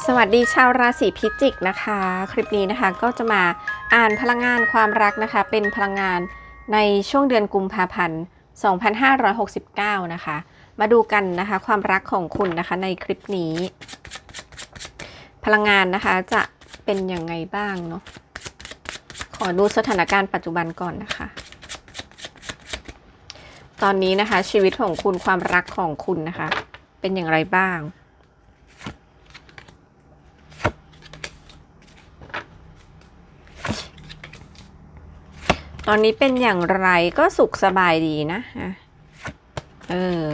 สวัสดีชาวราศีพิจิกนะคะ คลิปนี้นะคะก็จะมาอ่านพลังงานความรักนะคะ เป็นพลังงานในช่วงเดือนกุมภาพันธ์ 2569 นะคะ มาดูกันนะคะความรักของคุณนะคะในคลิปนี้ พลังงานนะคะจะเป็นยังไงบ้างเนาะขอดูสถานการณ์ปัจจุบันก่อนนะคะ ตอนนี้นะคะชีวิตของคุณความรักของคุณนะคะ เป็นอย่างไรบ้าง ตอนนี้เป็นอย่างไรก็สุขสบายดีนะอะเออ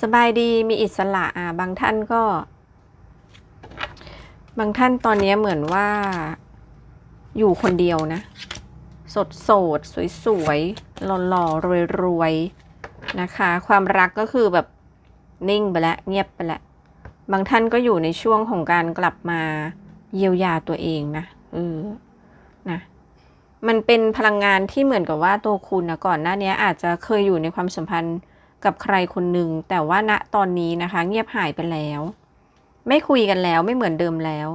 สบายดีมีอิสระอะบางท่านก็ บางท่านตอนนี้เหมือนว่า อยู่คนเดียวนะ สดโสด สวยๆหล่อๆรวยๆนะคะ ความรักก็คือแบบนิ่งไปแล้วเงียบไปแล้วบางท่านก็อยู่ในช่วงของการกลับมาเยียวยาตัวเองนะเออนะ มันเป็นพลังงานที่เหมือนกับว่าตัวคุณนะก่อนหน้านี้อาจจะเคยอยู่ในความสัมพันธ์กับใครคนหนึ่งแต่ว่าณตอนนี้นะคะ เงียบหายไปแล้ว ไม่คุยกันแล้วไม่เหมือนเดิมแล้ว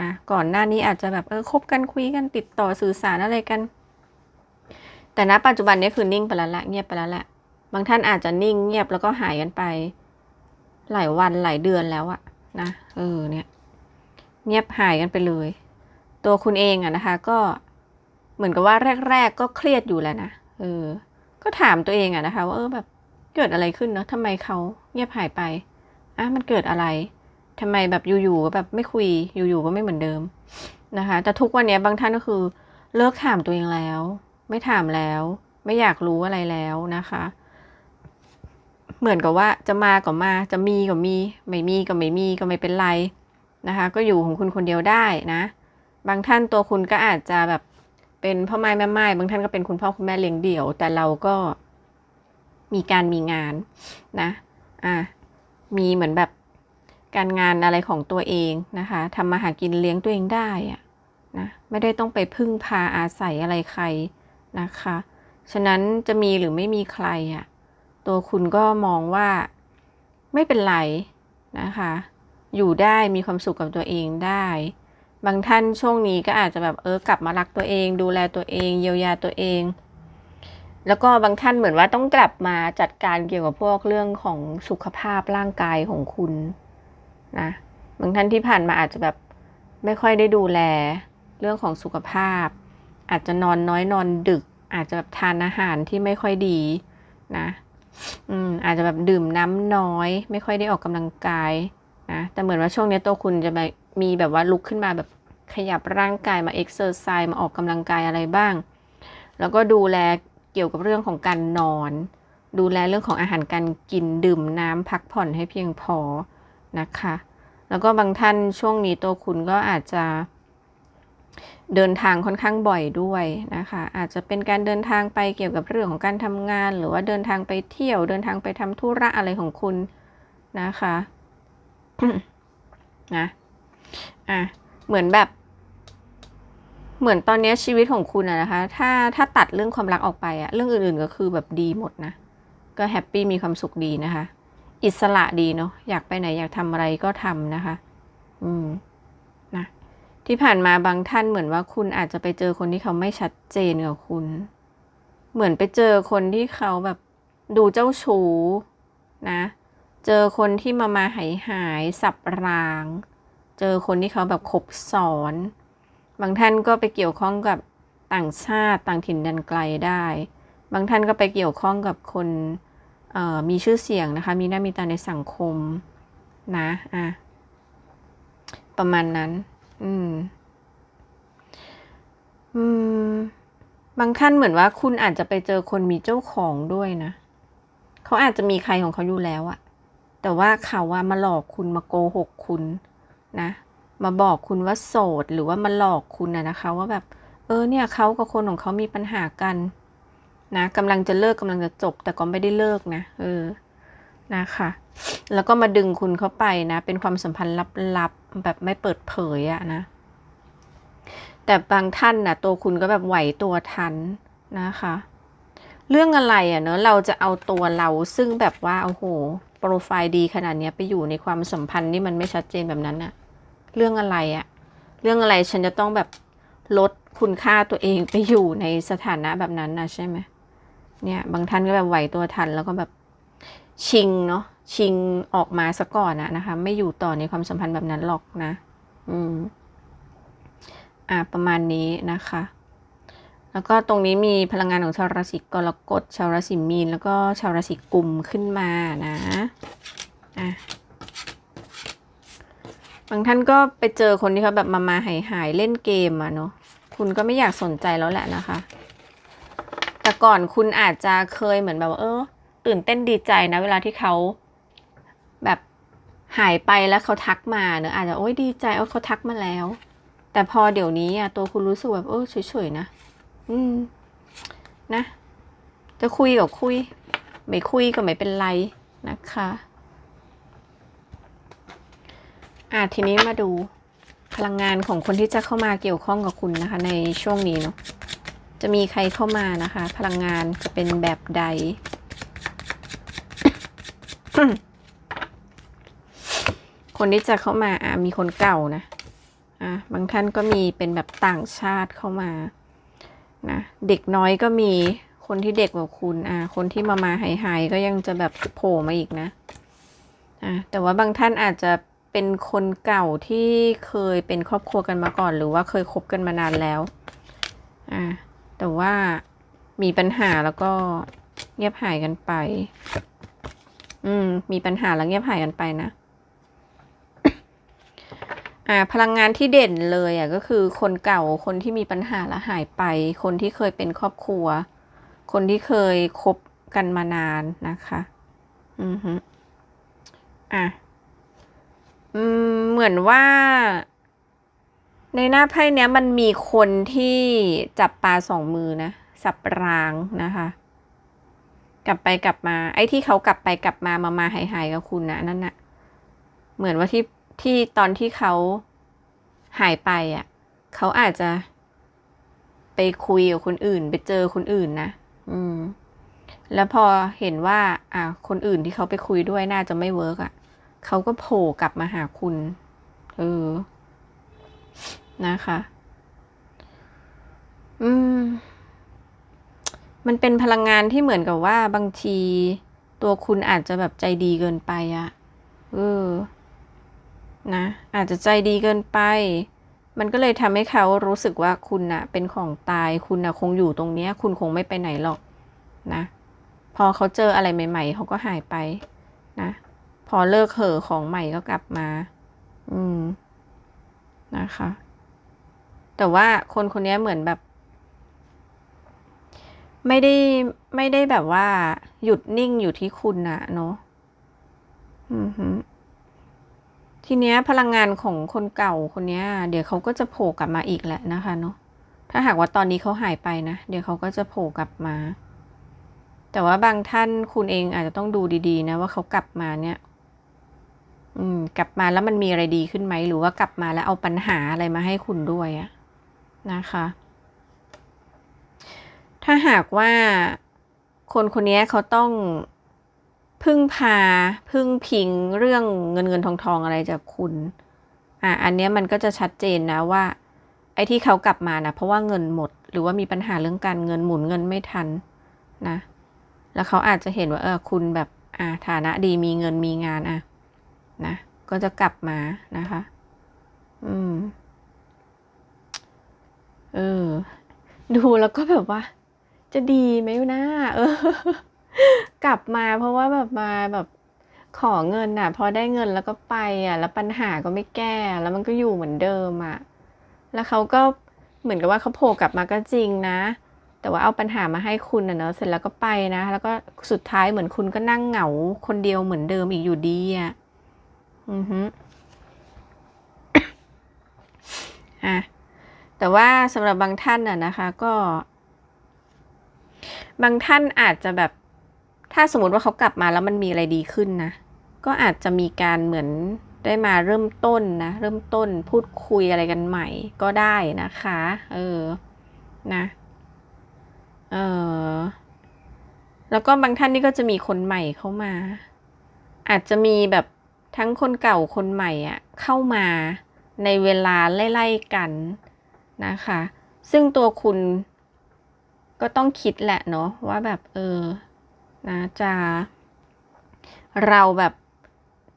นะก่อนหน้านี้อาจจะแบบเออคบกันคุยกันติดต่อสื่อสารอะไรกัน แต่ณปัจจุบันนี้คือนิ่งไปแล้วละเงียบไปแล้วแหละบางท่านอาจจะนิ่งเงียบแล้วก็หายกันไป หลายวันหลายเดือนแล้วอะนะเออเนี่ย เงียบหายกันไปเลย ตัวคุณเองอะนะคะ ก็ เหมือนกับว่าแรก ๆ ก็เครียดอยู่แล้วนะเออ ก็ถามตัวเองอะนะคะ ว่าเออแบบเกิดอะไรขึ้นเนาะทำไมเขาเงียบหายไปอะมันเกิดอะไรทำไมแบบอยู่ๆก็แบบไม่คุยอยู่ๆก็ไม่เหมือนเดิมนะคะ แต่ทุกวันนี้บางท่านก็คือ เลิกถามตัวเองแล้ว ไม่ถามแล้ว ไม่อยากรู้อะไรแล้วนะคะ เหมือนกับว่าจะมาก็มาจะมีก็มี ไม่มีก็ไม่มีก็ไม่เป็นไรนะคะ ก็อยู่ของคุณคนเดียวได้นะ บางท่านตัวคุณก็อาจจะแบบ เป็นพ่อไม้แม่ไม้บางท่านก็เป็นคุณพ่อคุณแม่เลี้ยงเดี่ยว แต่เราก็มีการมีงานนะอะมีเหมือนแบบการงานอะไรของตัวเองนะคะทำมาหากินเลี้ยงตัวเองได้อะนะไม่ได้ต้องไปพึ่งพาอาศัยอะไรใครนะคะ ฉะนั้นจะมีหรือไม่มีใครอะ่ะตัวคุณก็มองว่าไม่เป็นไรนะคะ อยู่ได้มีความสุขกับตัวเองได้ บางท่านช่วงนี้ก็อาจจะแบบเออกลับมารักตัวเอง ดูแลตัวเอง เยียวยาตัวเอง แล้วก็บางท่านเหมือนว่าต้องกลับมาจัดการเกี่ยวกับพวกเรื่องของสุขภาพร่างกายของคุณนะบางท่านที่ผ่านมาอาจจะแบบไม่ค่อยได้ดูแลเรื่องของสุขภาพ อาจจะนอนน้อยนอนดึก อาจจะแบบทานอาหารที่ไม่ค่อยดีนะอืมอาจจะแบบดื่มน้ำน้อย ไม่ค่อยได้ออกกำลังกายนะแต่เหมือนว่าช่วงนี้ตัวคุณจะมีแบบว่าลุกขึ้นมาแบบ ขยับร่างกายมาเอ็กซ์เซอร์ไซส์มาออกกำลังกายอะไรบ้าง แล้วก็ดูแลเกี่ยวกับเรื่องของการนอน ดูแลเรื่องของอาหารการกินดื่มน้ำพักผ่อนให้เพียงพอนะคะ แล้วก็บางท่านช่วงนี้ตัวคุณก็อาจจะ เดินทางค่อนข้างบ่อยด้วยนะคะ อาจจะเป็นการเดินทางไปเกี่ยวกับเรื่องของการทำงาน หรือว่าเดินทางไปเที่ยว เดินทางไปทำธุระอะไรของคุณนะคะนะอะ เหมือนแบบ เหมือนตอนนี้ชีวิตของคุณอะนะคะ ถ้าถ้าตัดเรื่องความรักออกไปอะเรื่องอื่นๆก็คือแบบดีหมดนะ ก็แฮปปี้มีความสุขดีนะคะ อิสระดีเนาะอยากไปไหนอยากทำอะไรก็ทำนะคะ อืมนะที่ผ่านมาบางท่านเหมือนว่าคุณอาจจะไปเจอคนที่เขาไม่ชัดเจนกับคุณ เหมือนไปเจอคนที่เขาแบบดูเจ้าชู้นะ เจอคนที่มามาหายหายสับราง เจอคนที่เขาแบบคบซ้อน บางท่านก็ไปเกี่ยวข้องกับต่างชาติต่างถิ่นแดนไกลได้ บางท่านก็ไปเกี่ยวข้องกับคนมีชื่อเสียงนะคะ มีหน้ามีตาในสังคมนะอะประมาณนั้น อืม อืม บางท่านเหมือนว่าคุณอาจจะไปเจอคนมีเจ้าของด้วยนะ เขาอาจจะมีใครของเขาอยู่แล้วอะแต่ว่าเขาว่ามาหลอกคุณมาโกหกคุณ นะมาบอกคุณว่าโสดหรือว่ามาหลอกคุณนะนะคะ ว่าแบบ เออเนี่ยเขากับคนของเขามีปัญหากันนะกำลังจะเลิกกำลังจะจบ แต่ก็ไม่ได้เลิกนะเออนะคะแล้วก็มาดึงคุณเข้าไปนะ เป็นความสัมพันธ์ลับๆแบบไม่เปิดเผยอะนะ แต่บางท่านนะตัวคุณก็แบบไหวตัวทันนะคะ เรื่องอะไรอะเนอะเราจะเอาตัวเราซึ่งแบบว่าโอ้โหโปรไฟล์ดีขนาดนี้ไปอยู่ในความสัมพันธ์นี่มันไม่ชัดเจนแบบนั้นอะ เรื่องอะไรอะเรื่องอะไรฉันจะต้องแบบลดคุณค่าตัวเองไปอยู่ในสถานะแบบนั้นนะใช่ไหมเนี่ย บางท่านก็แบบไหวตัวทันแล้วก็แบบชิงเนาะชิงออกมาซะก่อนอะนะคะ ไม่อยู่ต่อในความสัมพันธ์แบบนั้นหรอกนะ อืม อ่าประมาณนี้นะคะ แล้วก็ตรงนี้มีพลังงานของชาวราศีกรกฎชาวราศีมีน แล้วก็ชาวราศีกุมขึ้นมานะ อะ บางท่านก็ไปเจอคนที่เขาแบบมามาหายหายเล่นเกมอะเนาะคุณก็ไม่อยากสนใจแล้วแหละนะคะ แต่ก่อนคุณอาจจะเคยเหมือนแบบว่าเออ ตื่นเต้นดีใจนะ เวลาที่เขาแบบหายไปแล้วเขาทักมาเนอะอาจจะโอ้ยดีใจเออเขาทักมาแล้ว แต่พอเดี๋ยวนี้อะตัวคุณรู้สึกแบบเออเฉยๆนะ อืม นะ จะคุยก็คุย ไม่คุยก็ไม่เป็นไรนะคะ อะทีนี้มาดูพลังงานของคนที่จะเข้ามาเกี่ยวข้องกับคุณนะคะ ในช่วงนี้เนาะจะมีใครเข้ามานะคะ พลังงานจะเป็นแบบใด คนที่จะเข้ามาอะมีคนเก่านะอะบางท่านก็มีเป็นแบบต่างชาติเข้ามานะเด็กน้อยก็มีคนที่เด็กกว่าคุณอ่าคนที่มามาหายหายก็ยังจะแบบโผล่มาอีกนะอ่าแต่ว่าบางท่านอาจจะ เป็นคนเก่าที่เคยเป็นครอบครัวกันมาก่อน หรือว่าเคยคบกันมานานแล้ว อ่า แต่ว่ามีปัญหาแล้วก็เงียบหายกันไป อืม มีปัญหาแล้วเงียบหายกันไปนะ อ่า พลังงานที่เด่นเลยอะก็คือคนเก่า คนที่มีปัญหาแล้วหายไป คนที่เคยเป็นครอบครัว คนที่เคยคบกันมานานนะคะ อือฮึอะ อืมเหมือนว่า ในหน้าไพ่เนี้ยมันมีคนที่จับปลาสองมือนะ สับรางนะคะ กลับไปกลับมา ไอ้ที่เขากลับไปกลับมามามาหายหายกับคุณนะนั่นนะ่ะ เหมือนว่าที่ที่ตอนที่เขาหายไปอะ เขาอาจจะ ไปคุยกับคนอื่น ไปเจอคนอื่นนะอืม แล้วพอเห็นว่า อ่า คนอื่นที่เขาไปคุยด้วยน่าจะไม่เวิร์กอะ เขาก็โผล่กลับมาหาคุณ เออ นะคะ อืม มันเป็นพลังงานที่เหมือนกับว่าบางที ตัวคุณอาจจะแบบใจดีเกินไปอะเออ นะ อาจจะใจดีเกินไป มันก็เลยทำให้เขารู้สึกว่าคุณน่ะ เป็นของตาย คุณน่ะ คงอยู่ตรงเนี้ย คุณคงไม่ไปไหนหรอก นะ พอเขาเจออะไรใหม่ ๆ เขาก็หายไป นะ อเลิกเห่อของใหม่ก็กลับมา อืม นะคะ แต่ว่าคนคนนี้เหมือนแบบ ไม่ได้ไม่ได้แบบว่า หยุดนิ่งอยู่ที่คุณนะเนาะอือฮึทีเนี้ยพลังงานของคนเก่าคนเนี้ย เดี๋ยวเขาก็จะโผล่กลับมาอีกแหละนะคะเนาะถ้าหากว่าตอนนี้เขาหายไปนะ เดี๋ยวเขาก็จะโผล่กลับมา แต่ว่าบางท่านคุณเองอาจจะต้องดูดีๆ นะว่าเขากลับมาเนี่ย อืม กลับมาแล้วมันมีอะไรดีขึ้นไหม หรือว่ากลับมาแล้วเอาปัญหาอะไรมาให้คุณด้วยอะนะคะ ถ้าหากว่าคนคนนี้เขาต้องพึ่งพาพึ่งพิงเรื่องเงินเงินทองทองอะไรจากคุณ อะอันเนี้ยมันก็จะชัดเจนนะว่า ไอ้ที่เขากลับมานะเพราะว่าเงินหมด หรือว่ามีปัญหาเรื่องการเงินหมุนเงินไม่ทันนะ แล้วเขาอาจจะเห็นว่าเออคุณแบบอ่าฐานะดีมีเงินมีงานอะ นะ ก็จะกลับมานะคะ อืม เออ ดูแล้วก็แบบว่า จะดีไหมนะเออ กลับมาเพราะว่าแบบมาแบบขอเงินอะ พอได้เงินแล้วก็ไปอะ แล้วปัญหาก็ไม่แก้ แล้วมันก็อยู่เหมือนเดิมอะ แล้วเขาก็เหมือนกับว่าเขาโผล่กลับมาก็จริงนะ แต่ว่าเอาปัญหามาให้คุณอะเนอะเสร็จแล้วก็ไปนะ แล้วก็สุดท้ายเหมือนคุณก็นั่งเหงาคนเดียวเหมือนเดิมอีกอยู่ดีอะ อือฮึอะแต่ว่าสำหรับบางท่านน่ะนะคะก็ บางท่านอาจจะแบบถ้าสมมติว่าเขากลับมาแล้วมันมีอะไรดีขึ้นนะ ก็อาจจะมีการเหมือนได้มาเริ่มต้นนะ เริ่มต้นพูดคุยอะไรกันใหม่ก็ได้นะคะ เออนะ เออแล้วก็บางท่านนี่ก็จะมีคนใหม่เข้ามา อาจจะมีแบบ ทั้งคนเก่าคนใหม่อะเข้ามาในเวลาไล่ๆกันนะคะ ซึ่งตัวคุณก็ต้องคิดแหละเนาะว่าแบบเออนะจะเราแบบ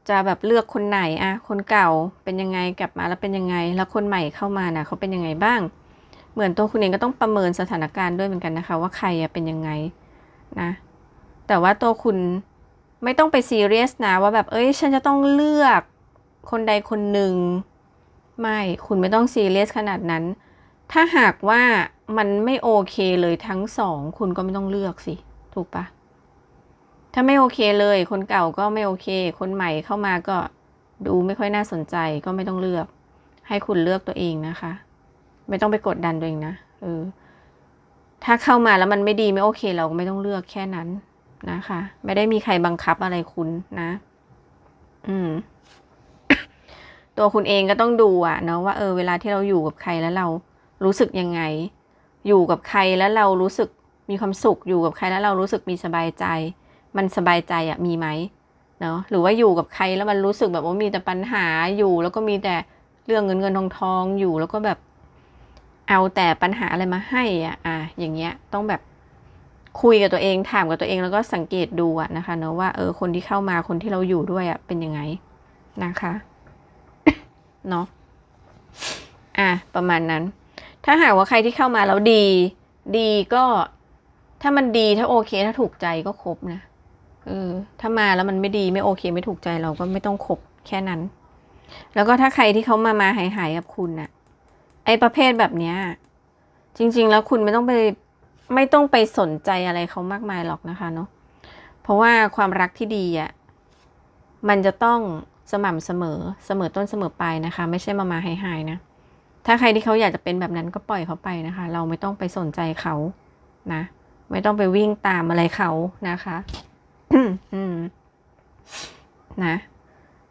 จะแบบเลือกคนไหนอะคนเก่าเป็นยังไงกลับมาแล้วเป็นยังไง แล้วคนใหม่เข้ามานะเขาเป็นยังไงบ้าง เหมือนตัวคุณเองก็ต้องประเมินสถานการณ์ด้วยเหมือนกันนะคะ ว่าใครอะเป็นยังไงนะ แต่ว่าตัวคุณ ไม่ต้องไปซีเรียสนะว่าแบบเอ้ย ฉันจะต้องเลือกคนใดคนหนึ่ง ไม่คุณไม่ต้องซีเรียสขนาดนั้น ถ้าหากว่ามันไม่โอเคเลยทั้งสอง คุณก็ไม่ต้องเลือกสิ ถูกปะถ้าไม่โอเคเลย คนเก่าก็ไม่โอเค คนใหม่เข้ามาก็ดูไม่ค่อยน่าสนใจก็ไม่ต้องเลือก ให้คุณเลือกตัวเองนะคะ ไม่ต้องไปกดดันตัวเองนะเออถ้าเข้ามาแล้วมันไม่ดีไม่โอเค เราก็ไม่ต้องเลือกแค่นั้น นะคะ ไม่ได้มีใครบังคับอะไรคุณนะ อืม ตัวคุณเองก็ต้องดูอะเนาะว่าเออเวลาที่เราอยู่กับใครแล้วเรารู้สึกยังไง อยู่กับใครแล้วเรารู้สึกมีความสุขอยู่กับใครแล้วเรารู้สึกมีสบายใจ มันสบายใจอะมีไหมเนาะหรือว่าอยู่กับใครแล้วมันรู้สึกแบบว่ามีแต่ปัญหาอยู่ แล้วก็มีแต่เรื่องเงินเงินทองทองอยู่แล้วก็แบบ เอาแต่ปัญหาอะไรมาให้อะอะอย่างเงี้ยต้องแบบ คุยกับตัวเองถามกับตัวเองแล้วก็สังเกตดูอะนะคะเนอะว่าเออคนที่เข้ามาคนที่เราอยู่ด้วยอะเป็นยังไงนะคะเนาะอะประมาณนั้น ถ้าหากว่าใครที่เข้ามาแล้วดี ดีก็ถ้ามันดีถ้าโอเค ถ้าถูกใจก็ครบนะเออถ้ามาแล้วมันไม่ดีไม่โอเค ไม่ถูกใจเราก็ไม่ต้องคบแค่นั้น แล้วก็ถ้าใครที่เขามามาหายหายกับคุณน่ะไอประเภทแบบเนี้ยจริง ๆ แล้วคุณไม่ต้องไป ไม่ต้องไปสนใจอะไรเขามากมายหรอกนะคะเนาะเพราะว่าความรักที่ดีอะมันจะต้องสม่ำเสมอเสมอต้นเสมอปลายนะคะ ไม่ใช่มามาหายหายนะ ถ้าใครที่เขาอยากจะเป็นแบบนั้นก็ปล่อยเขาไปนะคะ เราไม่ต้องไปสนใจเขานะ ไม่ต้องไปวิ่งตามอะไรเขานะคะอืมนะ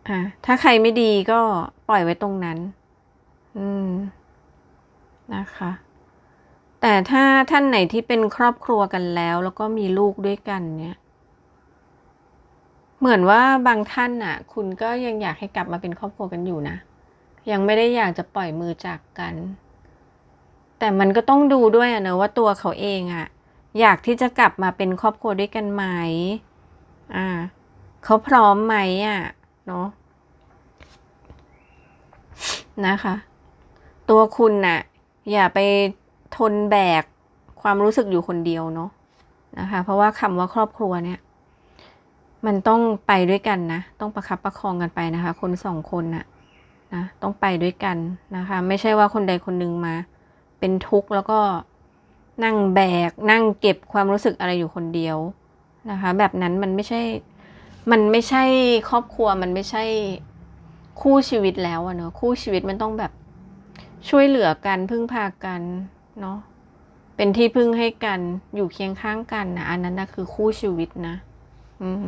อะถ้าใครไม่ดีก็ปล่อยไว้ตรงนั้น อืมนะคะ แต่ถ้าท่านไหนที่เป็นครอบครัวกันแล้ว แล้วก็มีลูกด้วยกันเนี่ย เหมือนว่าบางท่านน่ะ คุณก็ยังอยากให้กลับมาเป็นครอบครัวกันอยู่นะ ยังไม่ได้อยากจะปล่อยมือจากกัน แต่มันก็ต้องดูด้วยอะเนะว่าตัวเขาเองอะอยากที่จะกลับมาเป็นครอบครัวด้วยกันไหมอ่า เขาพร้อมไหมอะเนาะนะคะ ตัวคุณน่ะ อย่าไป ทนแบกความรู้สึกอยู่คนเดียวเนาะนะคะ เพราะว่าคำว่าครอบครัวเนี่ยมันต้องไปด้วยกันนะ ต้องประคับประคองกันไปนะคะ คนสองคนน่ะนะต้องไปด้วยกันนะคะ ไม่ใช่ว่าคนใดคนหนึ่งมา เป็นทุกข์แล้วก็นั่งแบก นั่งเก็บความรู้สึกอะไรอยู่คนเดียวนะคะ แบบนั้นมันไม่ใช่ มันไม่ใช่ครอบครัวมันไม่ใช่คู่ชีวิตแล้วอะเนอะคู่ชีวิตมันต้องแบบช่วยเหลือกันพึ่งพากัน เนาะเป็นที่พึ่งให้กันอยู่เคียงข้างกันนะอันนั้นนะคือคู่ชีวิตนะ อืม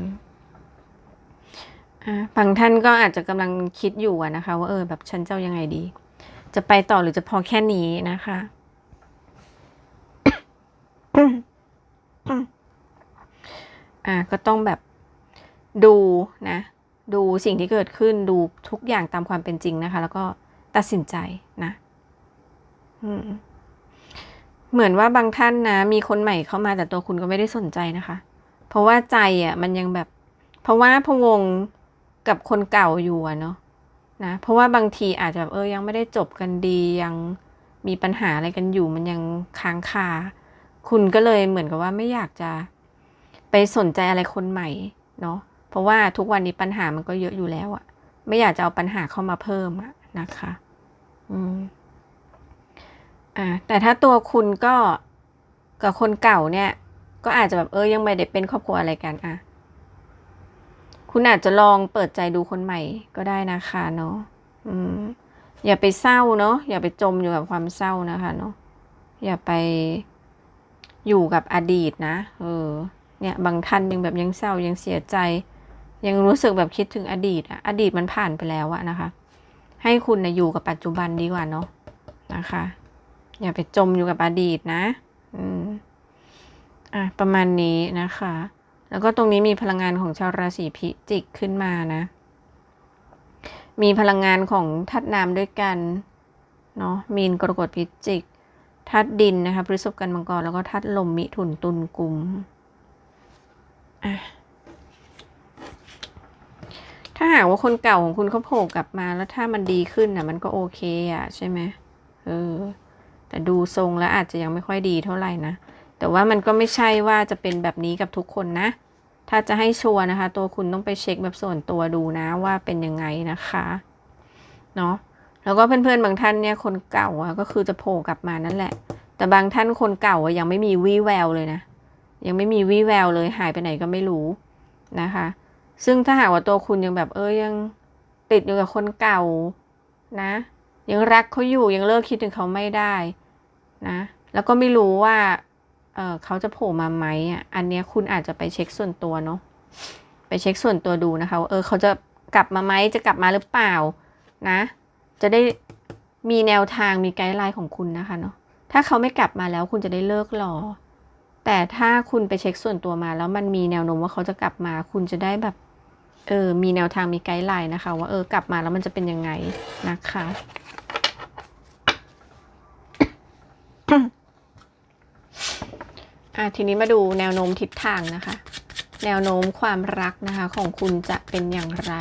อ่าบางท่านก็อาจจะกำลังคิดอยู่อะนะคะ ว่าเออ แบบฉันจะยังไงดี จะไปต่อหรือจะพอแค่นี้นะคะ อ่า ก็ต้องแบบดูนะ ดูสิ่งที่เกิดขึ้นดูทุกอย่างตามความเป็นจริงนะคะ แล้วก็ตัดสินใจนะ อืม เหมือนว่าบางท่านนะ มีคนใหม่เข้ามาแต่ตัวคุณก็ไม่ได้สนใจนะคะ เพราะว่าใจอะ มันยังแบบ เพราะว่าพวงกับคนเก่าอยู่เนาะนะ เพราะว่าบางทีอาจจะแบบเออยังไม่ได้จบกันดียังมีปัญหาอะไรกันอยู่มันยังค้างคา คุณก็เลยเหมือนกับว่าไม่อยากจะไปสนใจอะไรคนใหม่เนาะเพราะว่าทุกวันนี้ปัญหามันก็เยอะอยู่แล้วอะไม่อยากจะเอาปัญหาเข้ามาเพิ่มอะนะคะ อืม อ่าแต่ถ้าตัวคุณก็กับคนเก่าเนี่ย ก็อาจจะแบบเออยังไม่ได้เป็นครอบครัวอะไรกันอะ คุณอาจจะลองเปิดใจดูคนใหม่ก็ได้นะคะเนาะอืมอย่าไปเศร้าเนาะอย่าไปจมอยู่กับความเศร้านะคะเนาะอย่าไปอยู่กับอดีตนะเออเนี่ยบางท่านยังแบบยังเศร้ายังเสียใจ ยังรู้สึกแบบคิดถึงอดีตอะอดีตมันผ่านไปแล้วอะนะคะ ให้คุณนะอยู่กับปัจจุบันดีกว่าเนาะนะคะ อย่าไปจมอยู่กับอดีตนะอืมอะประมาณนี้นะคะ แล้วก็ตรงนี้มีพลังงานของชาวราศีพิจิกขึ้นมานะ มีพลังงานของธาตุน้ำด้วยกันเนาะมีนกรกฎพิจิกธาตุดินนะคะพฤษภกันมังกรแล้วก็ธาตุลมมิถุนตุลกุมอะถ้าหากว่าคนเก่าของคุณเขาโผล่กลับมาแล้วถ้ามันดีขึ้นน่ะ มันก็โอเคอะใช่ไหมเออ แต่ดูทรงแล้วอาจจะยังไม่ค่อยดีเท่าไหร่นะ แต่ว่ามันก็ไม่ใช่ว่าจะเป็นแบบนี้กับทุกคนนะ ถ้าจะให้ชัวร์นะคะ ตัวคุณต้องไปเช็คแบบส่วนตัวดูนะว่าเป็นยังไงนะคะเนาะแล้วก็เพื่อนๆบางท่านเนี่ยคนเก่าก็คือจะโผล่กลับมานั่นแหละ แต่บางท่านคนเก่าอะยังไม่มีวี่แววเลยนะ ยังไม่มีวี่แววเลยหายไปไหนก็ไม่รู้นะคะ ซึ่งถ้าหากว่าตัวคุณยังแบบเออยังติดอยู่กับคนเก่านะ ยังรักเขาอยู่ยังเลิกคิดถึงเขาไม่ได้นะ แล้วก็ไม่รู้ว่าเเขาจะโผล่มาไหมอะอันเนี้ยคุณอาจจะไปเช็คส่วนตัวเนาะไปเช็คส่วนตัวดูนะคะเออเขาจะกลับมาไหมจะกลับมาหรือเปล่านะ จะได้มีแนวทางมีไกด์ไลน์ของคุณนะคะเนาะถ้าเขาไม่กลับมาแล้วคุณจะได้เลิกรอ แต่ถ้าคุณไปเช็คส่วนตัวมาแล้วมันมีแนวโน้มว่าเขาจะกลับมา คุณจะได้แบบเออมีแนวทางมีไกด์ไลน์นะคะ ว่าเออกลับมาแล้วมันจะเป็นยังไงนะคะ อะทีนี้มาดูแนวโน้มทิศทางนะคะ แนวโน้มความรักนะคะของคุณจะเป็นอย่างไร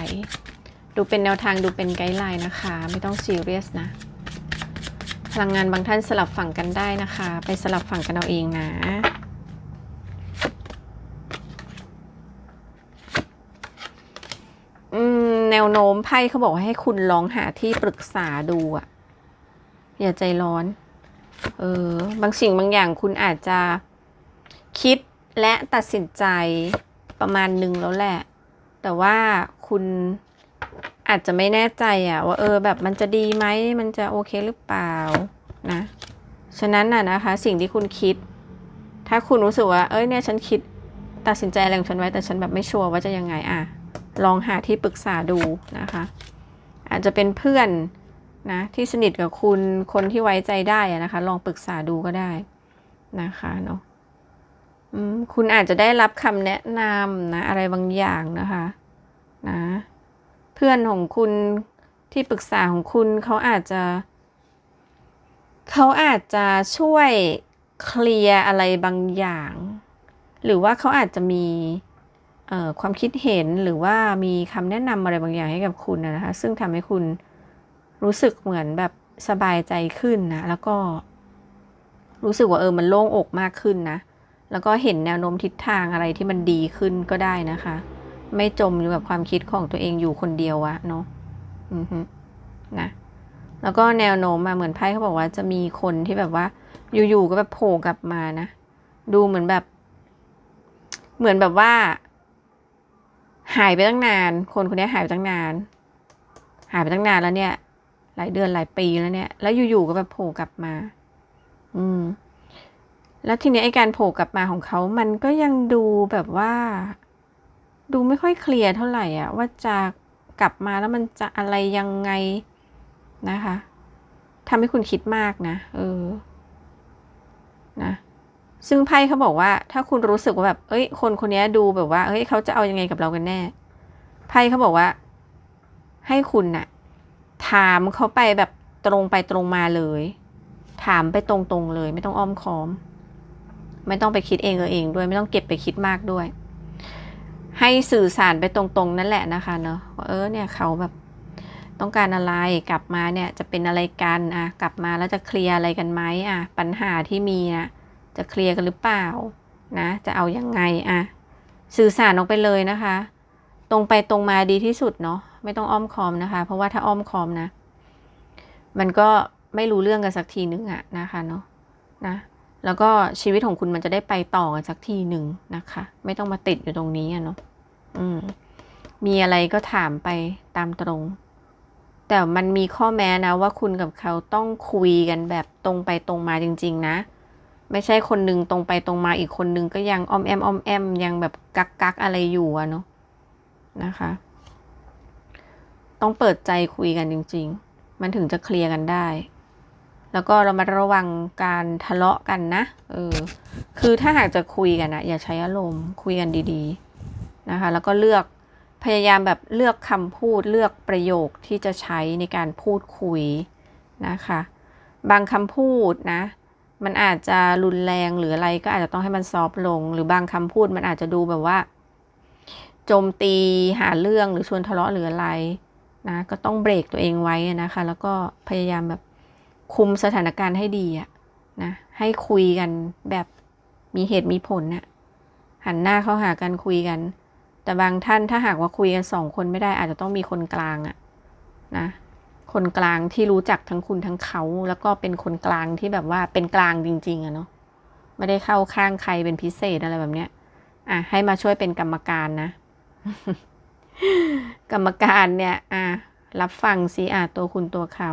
ดูเป็นแนวทางดูเป็นไกด์ไลน์นะคะ ไม่ต้องซีเรียสนะพลังงานบางท่านสลับฝั่งกันได้นะคะ ไปสลับฝั่งกันเอาเองนะแนวโน้มไพ่เขาบอกว่าให้คุณลองหาที่ปรึกษาดูอะอย่าใจร้อน เออบางสิ่งบางอย่างคุณอาจจะคิดและตัดสินใจประมาณหนึ่งแล้วแหละ แต่ว่าคุณอาจจะไม่แน่ใจอะว่าเออแบบมันจะดีไหมมันจะโอเคหรือเปล่านะ ฉะนั้นน่ะนะคะ สิ่งที่คุณคิด ถ้าคุณรู้สึกว่า เอ้ยเนี่ยฉันคิดตัดสินใจอะไรของฉันไว้แต่ฉันแบบไม่ชัวร์ว่าจะยังไงอะลองหาที่ปรึกษาดูนะคะ อาจจะเป็นเพื่อน นะที่สนิทกับคุณคนที่ไว้ใจได้อะนะคะ ลองปรึกษาดูก็ได้นะคะเนาะคุณอาจจะได้รับคำแนะนำนะอะไรบางอย่างนะคะนะเพื่อนของคุณที่ปรึกษาของคุณเขาอาจจะ เขาอาจจะช่วยเคลียร์อะไรบางอย่าง หรือว่าเขาอาจจะมีความคิดเห็นหรือว่ามีคำแนะนำอะไรบางอย่างให้กับคุณนะคะ ซึ่งทำให้คุณ รู้สึกเหมือนแบบสบายใจขึ้นนะ แล้วก็ รู้สึกว่าเออมันโล่งอกมากขึ้นนะ แล้วก็เห็นแนวโน้มทิศทางอะไรที่มันดีขึ้นก็ได้นะคะ ไม่จมอยู่กับความคิดของตัวเองอยู่คนเดียวอะเนาะอือฮึนะแล้วก็แนวโน้มมาเหมือนไพ่เขาบอกว่าจะมีคนที่แบบว่า อยู่ๆก็แบบโผล่กลับมานะ ดูเหมือนแบบ เหมือนแบบว่า หายไปตั้งนาน คนคนนี้หายไปตั้งนาน หายไปตั้งนานแล้วเนี่ย หลายเดือนหลายปีแล้วเนี่ย แล้วอยู่ๆก็แบบโผล่กลับมา อืม แล้วทีนี้ไอ้การโผล่กลับมาของเขา มันก็ยังดูแบบว่า ดูไม่ค่อยเคลียร์เท่าไหร่อะ ว่าจะกลับมาแล้วมันจะอะไรยังไงนะคะทำให้คุณคิดมากนะ เออ นะ ซึ่งไพ่เขาบอกว่า ถ้าคุณรู้สึกว่าแบบ เอ้ย คนคนนี้ดูแบบว่า เฮ้ย เขาจะเอายังไงกับเรากันแน่ ไพ่เขาบอกว่า ให้คุณน่ะ ถามเขาไปแบบตรงไปตรงมาเลย ถามไปตรงๆเลย ไม่ต้องอ้อมค้อม ไม่ต้องไปคิดเองเออเองด้วยไม่ต้องเก็บไปคิดมากด้วย ให้สื่อสารไปตรงๆ นั่นแหละนะคะเนอะว่าเออเนี่ยเขาแบบต้องการอะไรกลับมาเนี่ยจะเป็นอะไรกันอะกลับมาแล้วจะเคลียร์อะไรกันไหมอะปัญหาที่มีนะจะเคลียร์กันหรือเปล่านะจะเอายังไงอะสื่อสารออกไปเลยนะคะ ตรงไปตรงมาดีที่สุดเนาะ ไม่ต้องอ้อมคอมนะคะ เพราะว่าถ้าอ้อมคอมนะ มันก็ไม่รู้เรื่องกันสักทีนึงอะนะคะเนาะนะ แล้วก็ชีวิตของคุณมันจะได้ไปต่อกันสักทีหนึ่งนะคะ ไม่ต้องมาติดอยู่ตรงนี้อะเนาะอืม มีอะไรก็ถามไปตามตรง แต่มันมีข้อแม้นะว่าคุณกับเขาต้องคุยกันแบบตรงไปตรงมาจริง ๆ นะไม่ใช่คนหนึ่งตรงไปตรงมาอีกคนหนึ่งก็ยังอ้อมแอมอ้อมแอมยังแบบกักกักอะไรอยู่อะเนาะนะคะ ต้องเปิดใจคุยกันจริง ๆ มันถึงจะเคลียร์กันได้ แล้วก็เรามาระวังการทะเลาะกันนะ เออ คือถ้าหากจะคุยกันนะอย่าใช้อารมณ์ คุยกันดีๆ นะคะ แล้วก็เลือก พยายามแบบเลือกคำพูด เลือกประโยคที่จะใช้ในการพูดคุยนะคะ บางคำพูดนะ มันอาจจะรุนแรงหรืออะไรก็อาจจะต้องให้มันซอฟลง หรือบางคำพูดมันอาจจะดูแบบว่า โจมตีหาเรื่องหรือชวนทะเลาะหรืออะไร นะก็ต้องเบรกตัวเองไว้นะคะ แล้วก็พยายามแบบคุมสถานการณ์ให้ดีอะนะให้คุยกันแบบมีเหตุมีผลนะหันหน้าเข้าหากันคุยกัน แต่บางท่านถ้าหากว่าคุยกันสองคนไม่ได้อาจจะต้องมีคนกลางอะนะคนกลางที่รู้จักทั้งคุณทั้งเขา แล้วก็เป็นคนกลางที่แบบว่าเป็นกลางจริง ๆอะเนาะไม่ได้เข้าข้างใครเป็นพิเศษอะไรแบบเนี้ยอะให้มาช่วยเป็นกรรมการนะ กรรมการเนี่ยอะรับฟังสิอะตัวคุณตัวเขา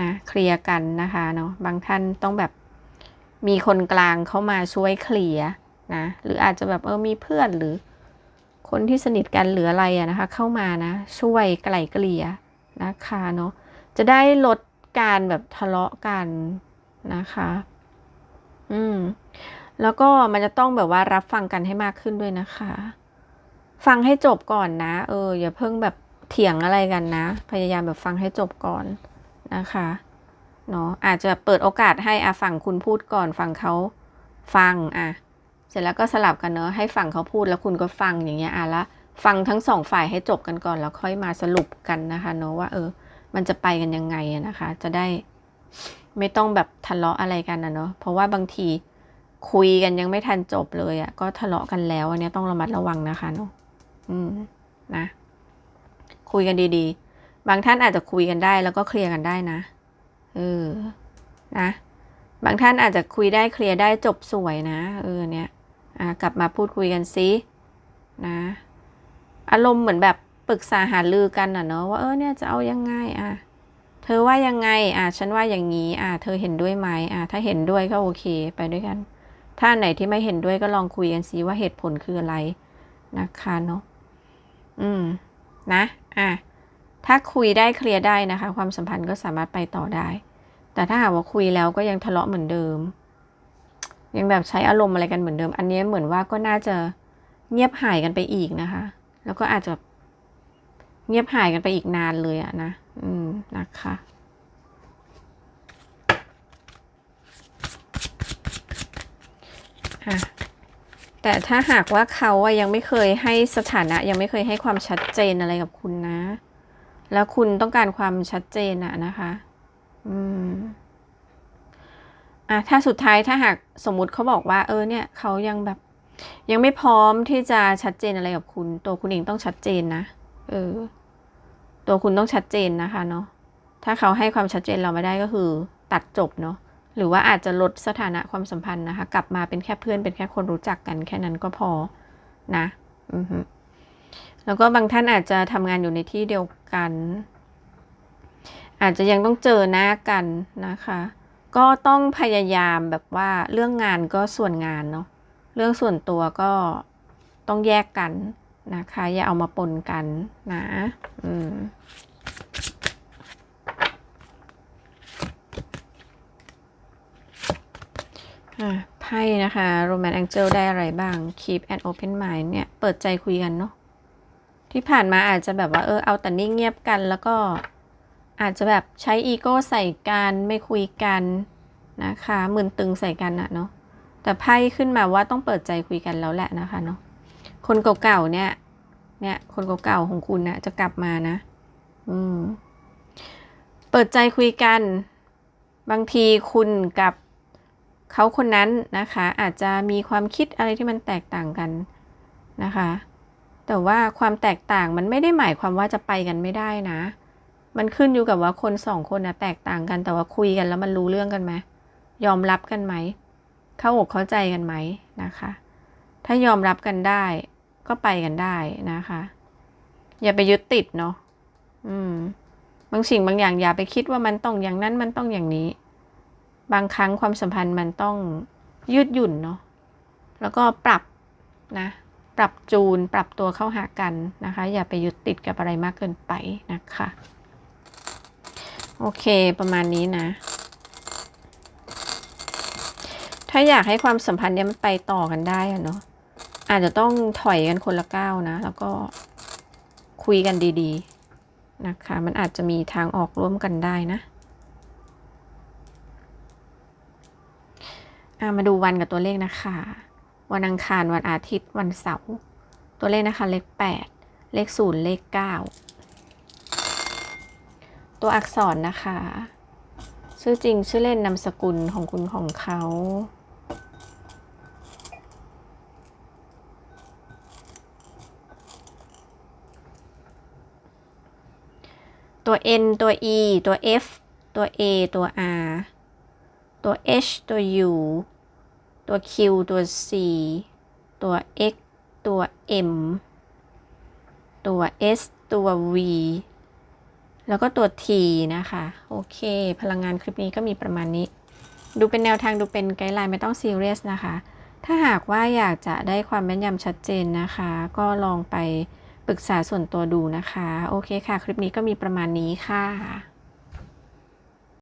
นะเคลียร์กันนะคะเนาะบางท่านต้องแบบมีคนกลางเข้ามาช่วยเคลียร์นะหรืออาจจะแบบเออมีเพื่อนหรือคนที่สนิทกันหรืออะไรอะนะคะ เข้ามานะ ช่วยไกล่เกลี่ยนะคะเนาะจะได้ลดการแบบทะเลาะกันนะคะ อืม แล้วก็มันจะต้องแบบว่ารับฟังกันให้มากขึ้นด้วยนะคะ ฟังให้จบก่อนนะ เออ อย่าเพิ่งแบบเถียงอะไรกันนะ พยายามแบบฟังให้จบก่อนนะคะเนาะอาจจะเปิดโอกาสให้อาฝั่งคุณพูดก่อนฝั่งเขาฟังอะเสร็จแล้วก็สลับกันเนอะให้ฝั่งเขาพูดแล้วคุณก็ฟังอย่างเงี้ยอะแล้วฟังทั้งสองฝ่ายให้จบกันก่อนแล้วค่อยมาสรุปกันนะคะเนอะว่า เออ มันจะไปกันยังไงนะคะ จะได้ไม่ต้องแบบทะเลาะอะไรกันนะเนาะเพราะว่าบางทีคุยกันยังไม่ทันจบเลยอะ่ะก็ทะเลาะกันแล้วอันนี้ต้องระมัดระวังนะคะเนาะ อืมนะ คุยกันดีๆ บางท่านอาจจะคุยกันได้ แล้วก็เคลียร์กันได้นะ เออ นะ บางท่านอาจจะคุยได้เคลียร์ได้จบสวยนะ เออเนี่ย อะกลับมาพูดคุยกันซินะ อารมณ์เหมือนแบบปรึกษาหารือกันอะเนาะว่าเออเนี่ยจะเอายังไงอะเธอว่ายังไง อะฉันว่าอย่างนี้ อะเธอเห็นด้วยไหมอะถ้าเห็นด้วยก็โอเคไปด้วยกัน ถ้าไหนที่ไม่เห็นด้วยก็ลองคุยกันซิว่าเหตุผลคืออะไรนะคะเนาะ อืม นะ อะ ถ้าคุยได้เคลียร์ได้นะคะ ความสัมพันธ์ก็สามารถไปต่อได้ แต่ถ้าหากว่าคุยแล้วก็ยังทะเลาะเหมือนเดิม ยังแบบใช้อารมณ์อะไรกันเหมือนเดิม อันนี้เหมือนว่าก็น่าจะเงียบหายกันไปอีกนะคะ แล้วก็อาจจะเงียบหายกันไปอีกนานเลยอะนะ อืม นะคะอะ แต่ถ้าหากว่าเขาอะยังไม่เคยให้สถานะ ยังไม่เคยให้ความชัดเจนอะไรกับคุณนะ แล้วคุณต้องการความชัดเจนอะนะคะ อืมอะถ้าสุดท้ายถ้าหากสมมุติเขาบอกว่า เออเนี่ยเขายังแบบ ยังไม่พร้อมที่จะชัดเจนอะไรกับคุณ ตัวคุณเองต้องชัดเจนนะเออ ตัวคุณต้องชัดเจนนะคะ เนาะถ้าเขาให้ความชัดเจนเราไม่ได้ก็คือ ตัดจบเนาะ หรือว่าอาจจะลดสถานะความสัมพันธ์นะคะ กลับมาเป็นแค่เพื่อนเป็นแค่คนรู้จักกันแค่นั้นก็พอนะอือฮึแล้วก็บางท่านอาจจะทำงานอยู่ในที่เดียวกัน อาจจะยังต้องเจอหน้ากันนะคะ ก็ต้องพยายามแบบว่าเรื่องงานก็ส่วนงานเนาะเรื่องส่วนตัวก็ต้องแยกกันนะคะ อย่าเอามาปนกันนะ อืม อะ ไพ่นะคะ Roman Angel ได้อะไรบ้าง Keep an open mind เนี่ย เปิดใจคุยกันเนาะที่ผ่านมาอาจจะแบบว่าเออเอาแต่นิ่งเงียบกัน แล้วก็อาจจะแบบใช้อีโก้ใส่กันไม่คุยกันนะคะมึนตึงใส่กันอะเนาะแต่ไพ่ขึ้นมาว่าต้องเปิดใจคุยกันแล้วแหละนะคะเนาะคนเก่าๆเนี่ย เนี่ยคนเก่าๆของคุณนะจะกลับมานะ อืม เปิดใจคุยกัน บางทีคุณกับ เขาคนนั้นนะคะ อาจจะมีความคิดอะไรที่มันแตกต่างกันนะคะ แต่ว่าความแตกต่างมันไม่ได้หมายความว่าจะไปกันไม่ได้นะ มันขึ้นอยู่กับว่าคนสองคนนะแตกต่างกันแต่ว่าคุยกันแล้วมันรู้เรื่องกันไหมยอมรับกันไหมเข้าอกเข้าใจกันไหมนะคะ ถ้ายอมรับกันได้ ก็ไปกันได้นะคะ อย่าไปยึดติดเนาะอืม บางสิ่งบางอย่างอย่าไปคิดว่ามันต้องอย่างนั้นมันต้องอย่างนี้ บางครั้งความสัมพันธ์มันต้องยืดหยุ่นเนาะแล้วก็ปรับนะปรับจูนปรับตัวเข้าหากันนะคะ อย่าไปยึดติดกับอะไรมากเกินไปนะคะ โอเคประมาณนี้นะ ถ้าอยากให้ความสัมพันธ์เนี้ยมันไปต่อกันได้อะเนาะอาจจะต้องถอยกันคนละก้าวนะ แล้วก็คุยกันดี ๆ นะคะ มันอาจจะมีทางออกร่วมกันได้นะอะ มาดูวันกับตัวเลขนะคะ วันอังคารวันอาทิตย์วันเสาร์ตัวเลขนะคะ เลข 8 เลข 0 เลข 9 ตัวอักษรนะคะ ชื่อจริงชื่อเล่นนามสกุลของคุณของเขาตัว N ตัว E ตัว F ตัว A ตัว R ตัว H ตัว U ตัว Q ตัว C ตัว X ตัว M ตัว S ตัว V แล้วก็ตัว T นะคะ โอเค พลังงานคลิปนี้ก็มีประมาณนี้ ดูเป็นแนวทางดูเป็นไกด์ไลน์ไม่ต้องซีเรียสนะคะ ถ้าหากว่าอยากจะได้ความแม่นยำชัดเจนนะคะ ก็ลองไปปรึกษาส่วนตัวดูนะคะ โอเคค่ะ คลิปนี้ก็มีประมาณนี้ค่ะ